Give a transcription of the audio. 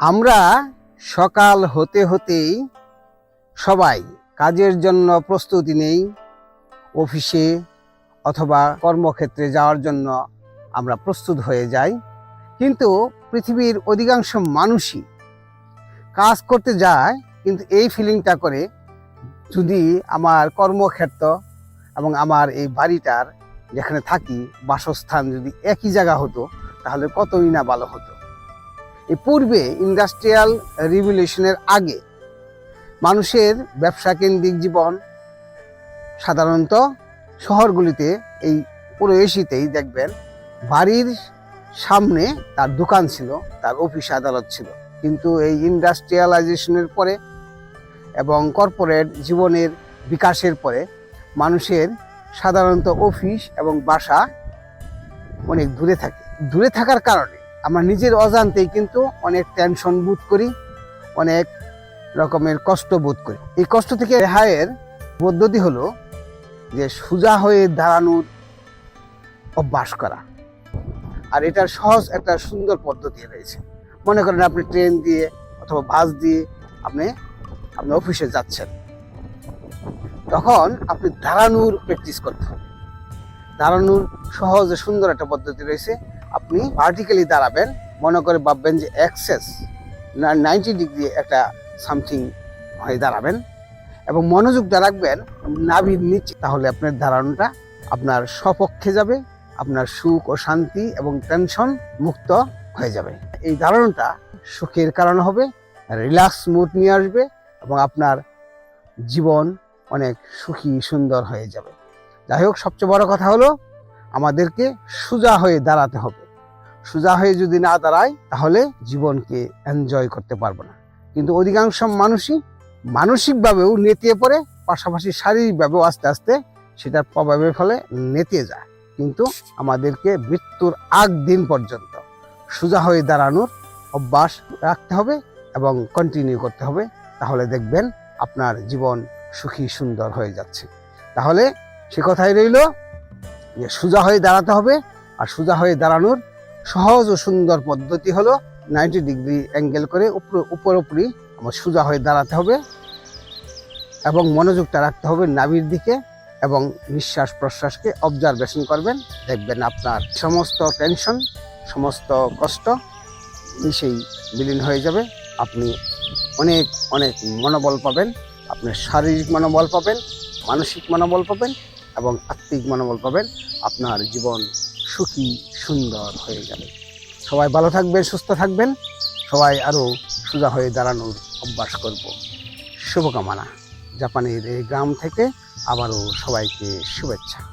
আমরা সকাল হতে হতেই সবাই কাজের জন্য প্রস্তুতি নেই, অফিসে অথবা কর্মক্ষেত্রে যাওয়ার জন্য আমরা প্রস্তুত হয়ে যাই। কিন্তু পৃথিবীর অধিকাংশ মানুষই কাজ করতে যায়, কিন্তু এই ফিলিংটা করে যদি আমার কর্মক্ষেত্র এবং আমার এই বাড়িটার যেখানে থাকি, বাসস্থান যদি একই জায়গা হতো, তাহলে কতই না ভালো হতো। এই পূর্বে ইন্ডাস্ট্রিয়াল রিভলিউশনের আগে মানুষের ব্যবসা কেন্দ্রিক জীবন সাধারণত শহরগুলিতে এই পুরো এসিতেই দেখবেন বাড়ির সামনে তার দোকান ছিল, তার অফিস আদালত ছিল। কিন্তু এই ইন্ডাস্ট্রিয়ালাইজেশনের পরে এবং কর্পোরেট জীবনের বিকাশের পরে মানুষের সাধারণত অফিস এবং বাসা অনেক দূরে থাকে। দূরে থাকার কারণে আমরা নিজের অজান্তেই কিন্তু অনেক টেনশন বোধ করি, অনেক রকমের কষ্ট বোধ করি। এই কষ্ট থেকে রেহাইয়ের পদ্ধতি হলো যে সোজা হয়ে দাঁড়ানোর অভ্যাস করা। আর এটার সহজ একটা সুন্দর পদ্ধতি রয়েছে। মনে করেন আপনি ট্রেন দিয়ে অথবা বাস দিয়ে আপনি আপনি অফিসে যাচ্ছেন। তখন আপনি দাঁড়ানোর প্র্যাকটিস করতে হবে। দাঁড়ানোর সহজ সুন্দর একটা পদ্ধতি রয়েছে। আপনি ভার্টিক্যালি দাঁড়াবেন, মনে করে ভাববেন যে অ্যাক্সেস না নাইনটি ডিগ্রি একটা সামথিং হয়ে দাঁড়াবেন এবং মনোযোগটা রাখবেন নাভির নিচে, তাহলে আপনার দাঁড়ানোটা আপনার সপক্ষে যাবে, আপনার সুখ ও শান্তি এবং টেনশন মুক্ত হয়ে যাবে। এই দাঁড়ানোটা সুখের কারণ হবে রিল্যাক্স মুড নিয়ে আসবে এবং আপনার জীবন অনেক সুখী সুন্দর হয়ে যাবে। যাই হোক, সবচেয়ে বড় কথা হলো আমাদেরকে সোজা হয়ে দাঁড়াতে হবে। সোজা হয়ে যদি না দাঁড়াই তাহলে জীবনকে এনজয় করতে পারব না। কিন্তু অধিকাংশ মানুষই মানসিকভাবেও নেতিয়ে পড়ে, পাশাপাশি শারীরিকভাবেও আস্তে আস্তে সেটার প্রভাবের ফলে নেতিয়ে যায়। কিন্তু আমাদেরকে মৃত্যুর আগ দিন পর্যন্ত সোজা হয়ে দাঁড়ানোর অভ্যাস রাখতে হবে এবং কন্টিনিউ করতে হবে। তাহলে দেখবেন আপনার জীবন সুখী সুন্দর হয়ে যাচ্ছে। তাহলে সে কথাই রইল। সোজা হয়ে দাঁড়াতে হবে। আর সোজা হয়ে দাঁড়ানোর সহজ ও সুন্দর পদ্ধতি হলো নাইনটি ডিগ্রি অ্যাঙ্গেল করে উপর উপর উপরই আমার সোজা হয়ে দাঁড়াতে হবে এবং মনোযোগটা রাখতে হবে নাভির দিকে এবং নিঃশ্বাস প্রশ্বাসকে অবজারভেশন করবেন। দেখবেন আপনার সমস্ত টেনশন সমস্ত কষ্ট নিশেই বিলীন হয়ে যাবে। আপনি অনেক অনেক মনোবল পাবেন। আপনি শারীরিক মনোবল পাবেন, মানসিক মনোবল পাবেন। এবং আত্মিক মনোবল পাবেন, আপনার জীবন সুখী, সুন্দর হয়ে যাবে। সবাই ভালো থাকবেন, সুস্থ থাকবেন। সবাই আরও সোজা হয়ে দাঁড়ানোর অভ্যাস করব। শুভকামনা। জাপানের এই গ্রাম থেকে আবারও সবাইকে শুভেচ্ছা।